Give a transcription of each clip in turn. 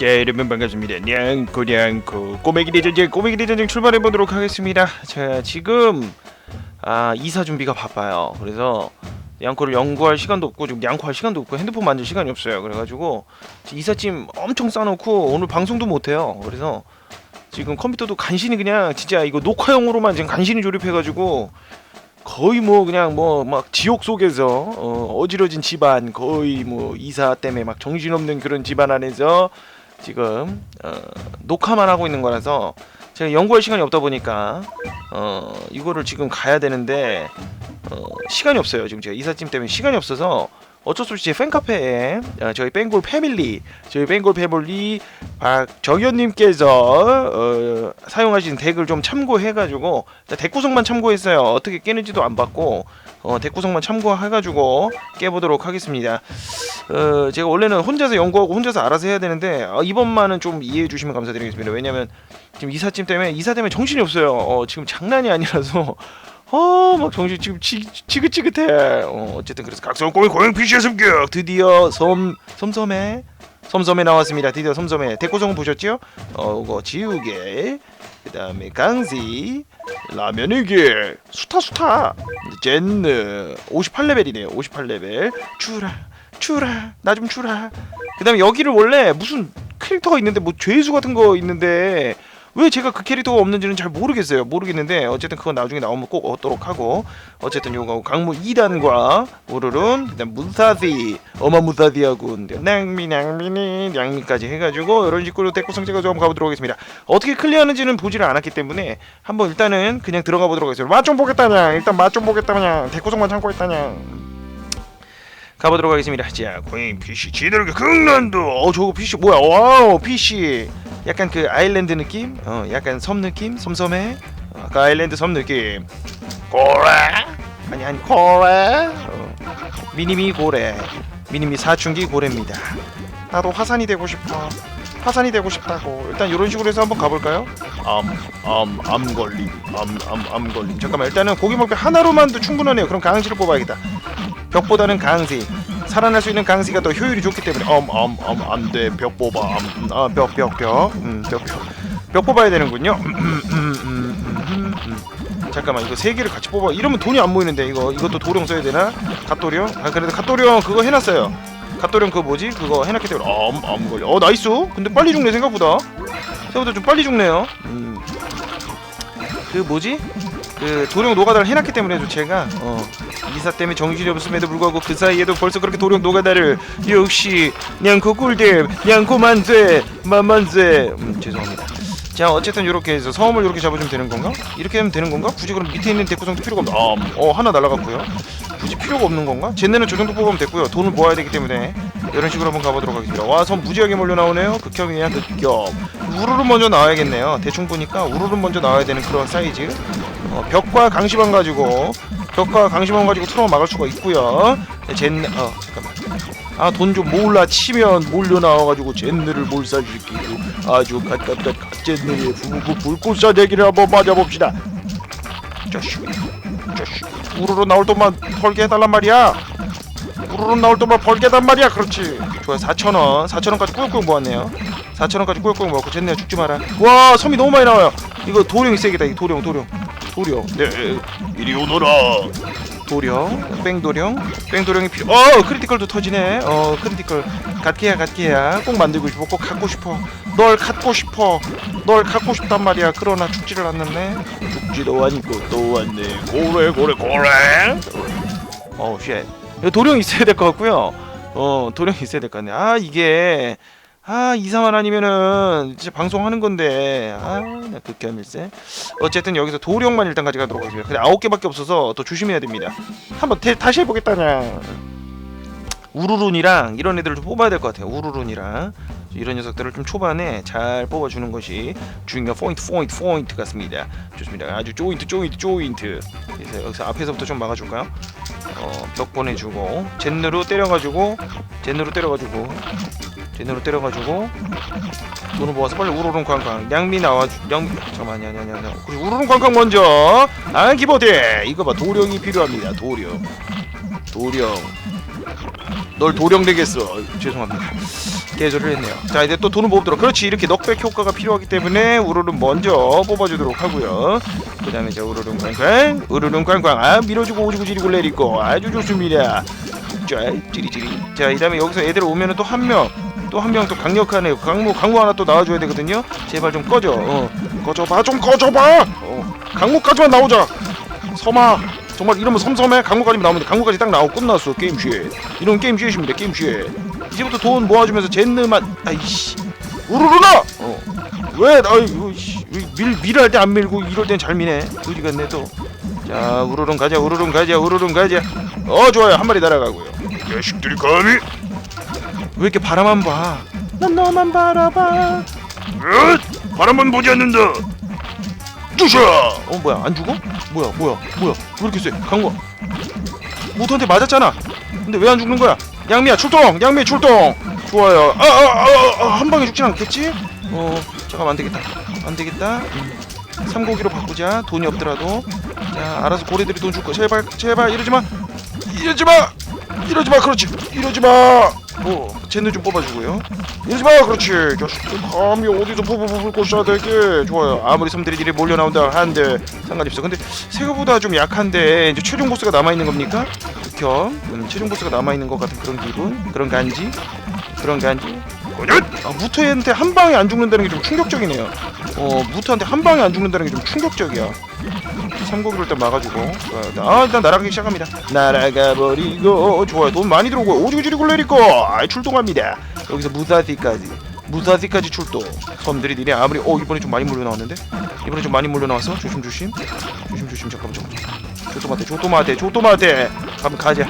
네, 여러분 반갑습니다. 냥코 냥코 꼬매기 대전쟁 꼬매기 대전쟁 출발해 보도록 하겠습니다. 자, 지금 아 이사 준비가 바빠요. 그래서 양코를 연구할 시간도 없고 지금 양코할 시간도 없고 핸드폰 만질 시간이 없어요. 그래가지고 이삿짐 엄청 싸놓고 오늘 방송도 못 해요. 그래서 지금 컴퓨터도 간신히 그냥 진짜 이거 녹화용으로만 지금 간신히 조립해가지고 거의 뭐 그냥 뭐 막 지옥 속에서 어, 어지러진 집안 거의 뭐 이사 때문에 막 정신없는 그런 집안 안에서 지금 어, 녹화만 하고 있는 거라서 제가 연구할 시간이 없다 보니까 어, 이거를 지금 가야 되는데 어, 시간이 없어요. 지금 제가 이삿짐 때문에 시간이 없어서 어쩔 수 없이 제 팬카페에 어, 저희 ben골 패밀리 저희 ben골 패밀리 박정현님께서 어, 사용하신 덱을 좀 참고해가지고 덱 구성만 참고했어요. 어떻게 깨는지도 안 봤고 어, 덱 구성만 참고해가지고 깨보도록 하겠습니다 어, 제가 원래는 혼자서 연구하고 혼자서 알아서 해야 되는데 어, 이번만은 좀 이해해 주시면 감사드리겠습니다. 왜냐면 지금 이삿짐 때문에 이사 때문에 정신이 없어요. 어, 지금 장난이 아니라서. 어막 정신 지금 지, 지긋지긋해. 어, 어쨌든 그래서 각성공의 고행 PC의 습격 드디어 섬 섬섬에 섬섬에 나왔습니다. 드디어 섬섬에 대구성은 보셨죠? 어 이거 지우개 그 다음에 강지 라면이게 수타 수타. 젠느 58레벨이네요. 58레벨. 주라 주라 나 좀 주라 그 다음에 여기를 원래 무슨 캐릭터가 있는데 뭐 죄수 같은 거 있는데 왜 제가 그 캐릭터가 없는지는 잘 모르겠어요. 모르겠는데 어쨌든 그건 나중에 나오면 꼭 얻도록 하고 어쨌든 요거 강무 2단과 오르룬 그다음 무사디 어마 무사디하고 낭미 낭미니 낭미까지 해가지고 이런 식으로 데리고 성제가 좀 가보도록 하겠습니다. 어떻게 클리어하는지는 보지를 않았기 때문에 한번 일단은 그냥 들어가 보도록 하겠습니다. 맛 좀 보겠다냐 일단 맛 좀 보겠다냐 데리고성만 참고 있다냐 가보도록 하겠습니다. 자, 고잉 PC 지대로 극난도. 어, 저거 PC 뭐야? 와우, PC. 약간 그 아일랜드 느낌? 어, 약간 섬 느낌? 섬섬해? 어, 그 아일랜드 섬 느낌. 고래? 아니 아니 고래. 어, 미니미 고래. 미니미 사춘기 고래입니다. 나도 화산이 되고 싶어. 화산이 되고 싶다고. 일단 이런 식으로 해서 한번 가볼까요? 암암 암 걸림. 암암 암 걸림. 잠깐만 일단은 고기 먹기 하나로만도 충분하네요. 그럼 강아지를 뽑아야겠다. 벽보다는 강시 살아날 수 있는 강시가 더 효율이 좋기 때문에 엄엄엄 안돼. 벽 뽑아. 아벽벽벽음벽벽. 뽑아야 되는군요. 음, 음, 음, 음. 잠깐만 이거 세 개를 같이 뽑아. 이러면 돈이 안 모이는데 이거 이것도 도령 써야 되나? 갓도령? 아 그래도 갓도령 그거 해놨어요. 갓도령 그거 뭐지? 그거 해놨기 때문에 엄엄 걸려. 어 나이스. 근데 빨리 죽네 생각보다. 생각보다 좀 빨리 죽네요. 음. 그 뭐지 그 도령 노가다를 해놨기 때문에 제가 어, 이사 때문에 정신이 없음에도 불구하고 그 사이에도 벌써 그렇게 도령 노가다를 역시 냥코 꿀잼 냥코 만세 만만세 음, 죄송합니다 자 어쨌든 이렇게 해서 섬을 이렇게 잡아주면 되는 건가? 이렇게 하면 되는 건가? 굳이 그럼 밑에 있는 대구성도 필요가 없나? 아, 음, 어 하나 날라갔고요 굳이 필요가 없는 건가? 쟤네는 저 정도 뽑으면 됐고요 돈을 모아야 되기 때문에 이런 식으로 한번 가보도록 하겠습니다 와섬 무지하게 몰려 나오네요 극혐이야 극혐 우르르 먼저 나와야겠네요 대충 보니까 우르르 먼저 나와야 되는 그런 사이즈 어, 벽과 강시방 가지고 벽과 강시방 가지고 틀어 막을 수가 있고요. 젠, 어 잠깐만. 아 돈좀 몰라 치면 몰려 나와가지고 젠느를 몰살시키고 아주 갓갓갓 갓젠느의 부부부 불꽃사 대기를 한번 맞아봅시다. 자식. 우르르 나올 동안 벌게 해달란 말이야. 우르르 나올 동안 벌게 해단 말이야. 그렇지. 좋아 4천 원, 4천 원까지 꾸역꾸역 모았네요. 4천 원까지 꾸역꾸역 모았고 젠느야 죽지 마라. 와 섬이 너무 많이 나와요. 이거 도령이 세겠다. 이 도령, 도령. 도령 네 이리 오너라 도령 뺑도령 뺑도령이 필요 어 크리티컬도 터지네. 어 크리티컬. 갓게야 갓게야. 꼭 만들고 싶어. 꼭 갖고 싶어. 널 갖고 싶어. 널 갖고 싶단 말이야. 그러나 죽지를 않는네. 죽지도 않고 또 왔네. 고래 고래 고래. 어우 쉣 도령 있어야 될 것 같고요. 어 도령 있어야 될 것 같네. 아 이게 아 이사만 아니면은 진짜 방송하는 건데. 아나 극혐일세. 어쨌든 여기서 도령만 일단 가져가도록 하겠습니다. 근데 아홉 개밖에 없어서 더 조심해야 됩니다. 한번 대, 다시 해보겠다냐 우르룬이랑 이런 애들을 좀 뽑아야 될 것 같아요. 우르룬이랑 이런 녀석들을 좀 초반에 잘 뽑아주는 것이 중요한 포인트 포인트 포인트 같습니다. 좋습니다. 아주 조인트 조인트 조인트. 그래서 여기서 앞에서부터 좀 막아줄까요? 어, 벽 보내주고 젠느로 때려가지고 젠느로 때려가지고 젠느로 때려가지고 돈을 모아서 빨리 우르릉 쾅쾅. 양미 나와 양 잠깐만 아니 아니 아니 아니. 그리고 우르릉 쾅쾅 먼저? 안기보대 이거 봐 도령이 필요합니다 도령. 도령. 널 도령 되겠어. 죄송합니다 개소리를 했네요. 자 이제 또 돈을 뽑도록. 그렇지 이렇게 넉백 효과가 필요하기 때문에 우르릉 먼저 뽑아주도록 하고요. 그 다음에 이제 우르릉 꽝꽝 우르릉 꽝꽝. 아 밀어주고 오지고 지리고 내리고. 아주 좋습니다. 자 찌리찌리 자이 다음에 여기서 애들 오면은 또 한 명 또 한 명 또 강력하네. 강무 강무 하나 또 나와줘야 되거든요. 제발 좀 꺼져. 어 꺼져봐 좀 꺼져봐. 어 강무까지만 나오자. 섬아. 정말 이러면 섬섬해? 강무까지 나오면 강무까지 딱 나오고 끝났어 게임 쉣 이런 게임 쉣입니다 게임 쉣 이제부터 돈 모아주면서 젠느만 아이씨. 우르르나 어 왜 아이고 밀 밀할 때 안 밀고 이럴 땐 잘 미네. 어디 갔네 또자 우르릉 가자 우르릉 가자 우르릉 가자. 어 좋아요. 한 마리 날아가고요. 자식들이 감히? 왜 이렇게 바라만 봐 난 너만 바라봐. 어? 바람만 보지 않는다. 뚜샤 어 뭐야? 안 죽어? 뭐야 뭐야 뭐야? 왜 이렇게 세? 강무 모터한테 맞았잖아. 근데 왜 안 죽는 거야 양미야 출동! 양미 출동! 좋아요. 아아 아 한 방에 죽진 않겠지? 어 잠깐만 안 되겠다. 안 되겠다. 음, 삼고기로 바꾸자. 돈이 없더라도. 자 알아서 고래들이 돈 줄 거야 제발 제발 이러지 마! 이러지 마! 이러지 마! 그렇지! 이러지 마어 쟤네 좀 뽑아주고요. 이러지 마! 그렇지! 자식들 감히 어디서 부부부부 꼬셔야 되게. 좋아요. 아무리 섬들이 이리 몰려 나온다 한데 상관이 없어. 근데 생각보다 좀 약한데 이제 최종 보스가 남아 있는 겁니까? 극혐 음, 최종 보스가 남아 있는 것 같은 그런 기분 그런 간지 그런 간지 아, 무토한테 한 방에 안 죽는다는 게 좀 충격적이네요. 어, 무토한테 한 방에 안 죽는다는 게 좀 충격적이야. 삼고기를 일단 막아주고. 아, 일단 날아가기 시작합니다. 날아가 버리고. 좋아요. 돈 많이 들어오고. 오지고 지리고 내리고. 아, 출동합니다. 여기서 무사시까지. 무사시까지 출동. 섬들이 니네 아무리 어 이번에 좀 많이 몰려 나왔는데 이번에 좀 많이 몰려 나왔어. 조심 조심. 조심 조심 잠깐만 잠깐만. 조토마테 조토마테 조토마테. 가면 가자.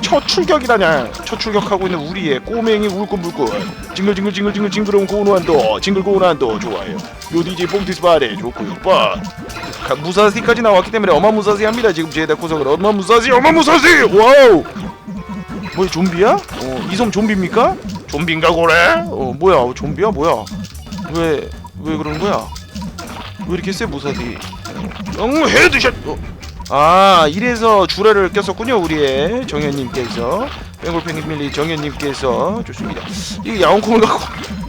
첫 출격이다냐. 첫 출격하고 있는 우리의 꼬맹이 울끈불끈 징글징글 징글징글 징그러운 고운한도 징글 고운한도 좋아요. 요 DJ 뽕티스 바레 좋고요. 빠. 가- 무사시까지 나왔기 때문에 어마무사시 합니다. 지금 제다 구성을. 어마무사시 어마무사시! 와우! 뭐야 좀비야? 어, 이섬 좀비입니까? 좀비인가 고래? 어 뭐야 좀비야? 뭐야? 왜 왜 그러는 거야? 왜 이렇게 세 무사시? 응 헤드샷! 어, 아 이래서 주라를 꼈었군요 우리의 정현님께서. 뱅골팽이밀리 정현님께서. 좋습니다. 이 야옹컴을 갖고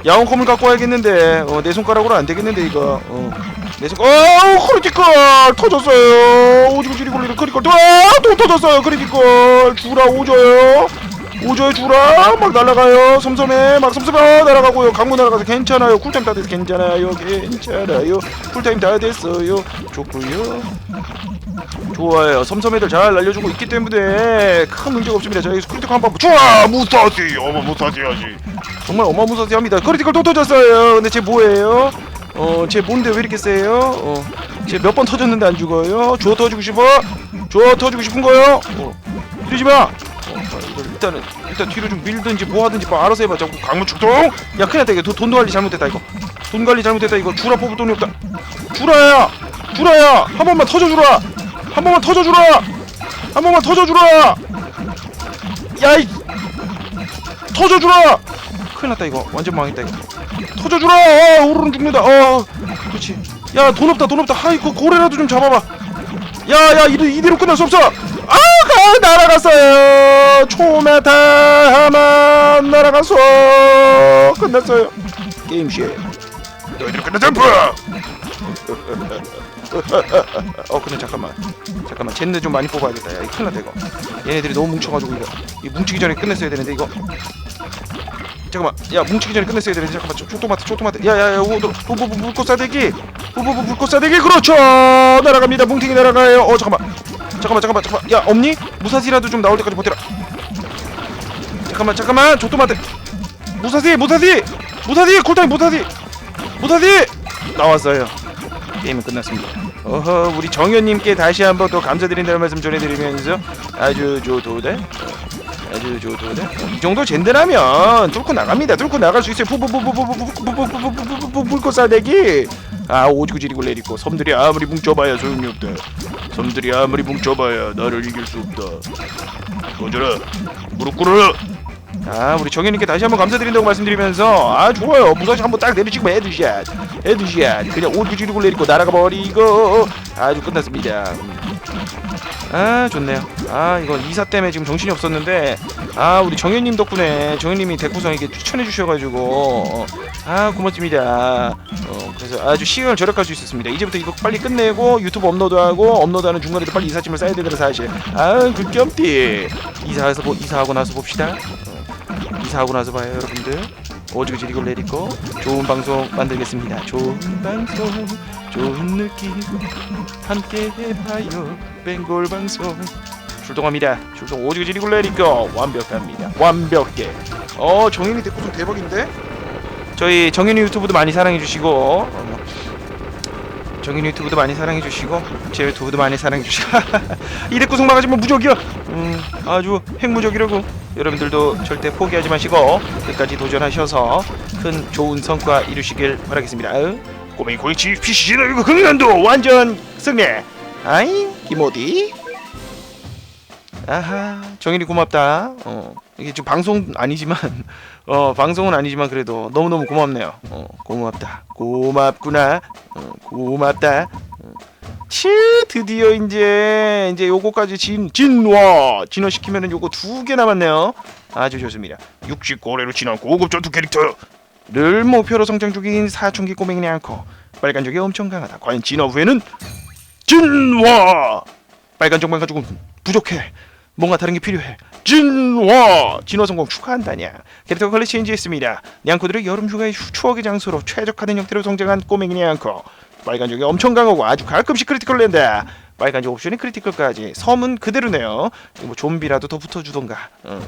야옹컴을 갖고 와야겠는데. 어, 내 손가락으로 안 되겠는데 이거. 어, 내 손.. 어 크리티컬! 터졌어요. 오지고 지리 굴리는 크리티컬. 아 또 터졌어요 크리티컬. 주라 오져요 오져요 주라 막 날아가요 섬섬해 막 섬섬해 날아가고요 강무 날아가서 괜찮아요 쿨타임 다 돼서 괜찮아요 괜찮아요 쿨타임 다 됐어요 좋고요 좋아요. 섬섬애들 잘 날려주고 있기 때문에 큰 문제가 없습니다. 자, 여기서 크리티컬 한방 좋아! 무사시 어머 무사시하지 정말 어마무사시합니다. 크리티컬 또 터졌어요. 근데 쟤 뭐예요? 어, 쟤 뭔데 왜 이렇게 세요? 어, 쟤 몇 번 터졌는데 안 죽어요? 주워 터지고 싶어? 주워 터지고 싶은 거요? 어, 이러지 마! 일단은, 일단 뒤로 좀 밀든지 뭐 하든지 뭐 알아서 해봐. 자꾸 강물 축동! 야, 큰일 났다. 이거 돈, 돈 관리 잘못했다, 이거. 돈 관리 잘못했다, 이거. 주라 뽑을 돈이 없다. 주라야! 주라야! 한 번만 터져주라! 한 번만 터져주라! 한 번만 터져주라! 야이! 터져주라! 큰일 났다 이거 완전 망했다 이거 터져주라! 아, 오르는 죽는다 어 그렇지 야 돈 없다 돈 없다 아이고 고래라도 좀 잡아봐 야야 이대, 이대로 끝날 수 없어 아가 날아갔어요 초메타만 날아갔어 끝났어요. 게임 쉐 너희들 끝내 점프 어 근데 잠깐만. 잠깐만. 쟤네 좀 많이 뽑아야겠다. 야 이거 큰일 났다 이거. 얘네들이 너무 뭉쳐가지고 이거. 이 뭉치기 전에 끝냈어야 되는데 이거. 잠깐만. 야 뭉치기 전에 끝냈어야 되는데. 잠깐만. 초- 초토마트 초토마트 야야야 물꽃 싸대기. 부부부 물꽃 싸대기. 그렇죠. 날아갑니다. 뭉팅이 날아가요. 어 잠깐만. 잠깐만 잠깐만 잠깐만. 야 없니? 무사시라도 좀 나올 때까지 버텨라 잠깐만 잠깐만 초토마트 무사시 무사시 무사시 쿨타임 무사시 무사시 나왔어요 게임은 끝났습니다. 어허 우리 정현님께 다시 한번 또 감사드린다는 말씀 전해드리면서 아주 좋도대 아주 좋도대 이 정도 젠데라면 뚫고 나갑니다. 뚫고 나갈 수 있어요. 푸푸푸푸푸푸푸푸푸푸푸푸푸푸 물고 싸대기 아 오지고 지리고 내리고 섬들이 아무리 뭉쳐봐야 소용이 없다. 섬들이 아무리 뭉쳐봐야 나를 이길 수 없다. 꺼져라 무릎 꿇어라 자 우리 정현님께 다시 한번 감사드린다고 말씀드리면서 아 좋아요 무사시 한번 딱 내리치고 헤드샷 헤드샷 그냥 오지고 지르고 내리고 날아가 버리고 아주 끝났습니다 음. 아 좋네요 아 이거 이사 때문에 지금 정신이 없었는데 아 우리 정현님 덕분에 정현님이 대구성 이렇게 추천해 주셔가지고 어, 아 고맙습니다. 어, 그래서 아주 시간을 절약할 수 있었습니다. 이제부터 이거 빨리 끝내고 유튜브 업로드하고 업로드하는 중간에도 빨리 이삿짐을 싸야 되더라 사실. 아 굿겸띠 이사해서 보, 이사하고 나서 봅시다. 어, 이사하고 나서 봐요 여러분들. 오지고 지리고 내리고 좋은 방송 만들겠습니다. 좋은 방송, 좋은 느낌 함께 해봐요. ben골 방송. 출동합니다. 출동 오지고 지리고 내리고 완벽합니다. 완벽해. 어 정현이 댓글 좀 대박인데? 저희 정현이 유튜브도 많이 사랑해 주시고 어, 정현이 유튜브도 많이 사랑해 주시고 제 유튜브도 많이 사랑해 주시고 이 댓글 성 막아주면 무적이야. 음 아주 핵무적이라고. 여러분들도 절대 포기하지 마시고 끝까지 도전하셔서 큰 좋은 성과 이루시길 바라겠습니다. 꼬맹이 고이치 피시지나 이거 흥난도 완전 승리. 아이 이모디. 아하 정현이 고맙다. 어 이게 지금 방송 아니지만 어 방송은 아니지만 그래도 너무 너무 고맙네요. 어 고맙다. 고맙구나. 어, 고맙다. 어. 치 드디어 이제 이제 요거까지 진 진화 진화 시키면은 요거 두 개 남았네요. 아주 좋습니다. 60고래로 지난 고급 전투 캐릭터 를 목표로 성장 중인 사춘기 꼬맹이니 않고 빨간 쪽이 엄청 강하다. 과연 진화 후에는 진화 빨간 쪽만 가지고 부족해. 뭔가 다른 게 필요해. 진화 진화 성공 축하한다냐. 캐릭터 컬러 체인지했습니다. 냥코들의 여름 휴가의 휴- 추억의 장소로 최적화된 형태로 성장한 꼬맹이니 않고 빨간 쪽이 엄청 강하고 아주 가끔씩 크리티컬 낸다. 빨간 쪽 옵션이 크리티컬까지 섬은 그대로네요. 뭐 좀비라도 더 붙어주던가. 어,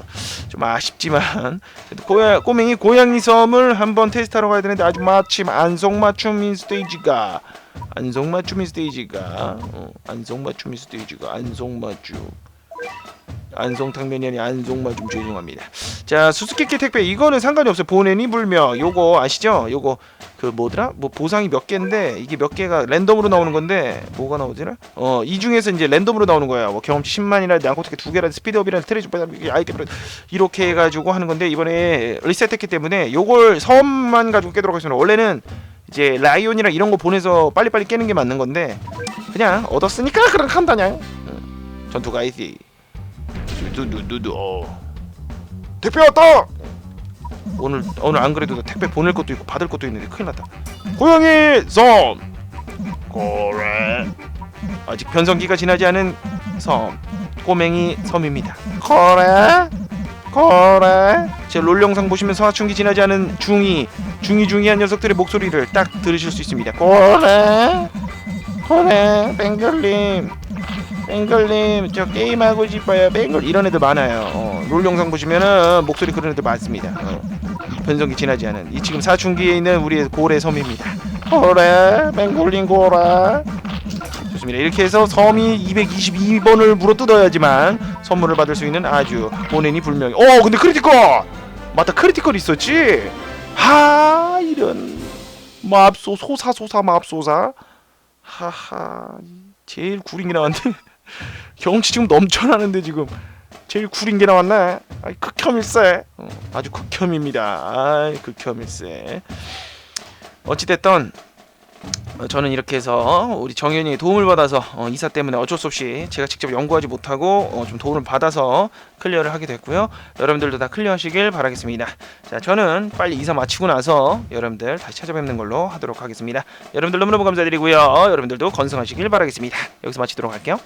좀 아쉽지만 고야, 꼬맹이 고양이 섬을 한번 테스트하러 가야 되는데 아주 마침 안성맞춤인 스테이지가 안성맞춤인 스테이지가 어, 안성맞춤인 스테이지가 안성맞춤 안성탕면이 아니 안성맞춤 죄송합니다 자 수수께끼 택배 이거는 상관이 없어요 보내니 불명 요거 아시죠 요거 그 뭐더라 뭐 보상이 몇 개인데 이게 몇 개가 랜덤으로 나오는 건데 뭐가 나오지나 어이 중에서 이제 랜덤으로 나오는 거야 뭐 경험치 10만이라 양코트키 두 개라 스피드업이라 트레이저 아이템 이렇게 해가지고 하는 건데 이번에 리셋했기 때문에 요걸 섬만 가지고 깨도록 하겠습니다. 원래는 이제 라이온이랑 이런 거 보내서 빨리빨리 깨는 게 맞는 건데 그냥 얻었으니까 그렇게 한다냐. 응. 전투 가이디. 두두두두 어. 택배 왔다. 오늘 오늘 안 그래도 나 택배 보낼 것도 있고 받을 것도 있는데 큰일 났다. 고양이 섬. 고래 아직 변성기가 지나지 않은 섬 꼬맹이 섬입니다. 거래 거래 제 롤 영상 보시면 사춘기 지나지 않은 중이 중이 중이한 녀석들의 목소리를 딱 들으실 수 있습니다. 거래 거래 뱅글님 뱅글님 저 게임 하고 싶어요 뱅글 이런 애들 많아요. 어, 롤 영상 보시면은 목소리 그런 애들 많습니다. 어, 변성기 지나지 않은 이 지금 사춘기에 있는 우리의 고래 섬입니다. 고래 뱅글님 고래 좋습니다. 이렇게 해서 섬이 222번을 물어 뜯어야지만 선물을 받을 수 있는 아주 본인이 불명이. 어, 근데 크리티컬 맞다 크리티컬 있었지. 하 이런 맙소 소사 소사 맙소사. 하하 제일 구린 게 나왔는데 경치 지금 넘쳐나는데 지금 제일 구린 게 나왔네. 아이 극혐일세. 어, 아주 극혐입니다. 아이 극혐일세. 어찌됐던 어, 저는 이렇게 해서 우리 정현이의 도움을 받아서 어, 이사 때문에 어쩔 수 없이 제가 직접 연구하지 못하고 어, 좀 도움을 받아서 클리어를 하게 됐고요. 여러분들도 다 클리어하시길 바라겠습니다. 자, 저는 빨리 이사 마치고 나서 여러분들 다시 찾아뵙는 걸로 하도록 하겠습니다. 여러분들 너무너무 감사드리고요. 여러분들도 건승하시길 바라겠습니다. 여기서 마치도록 할게요.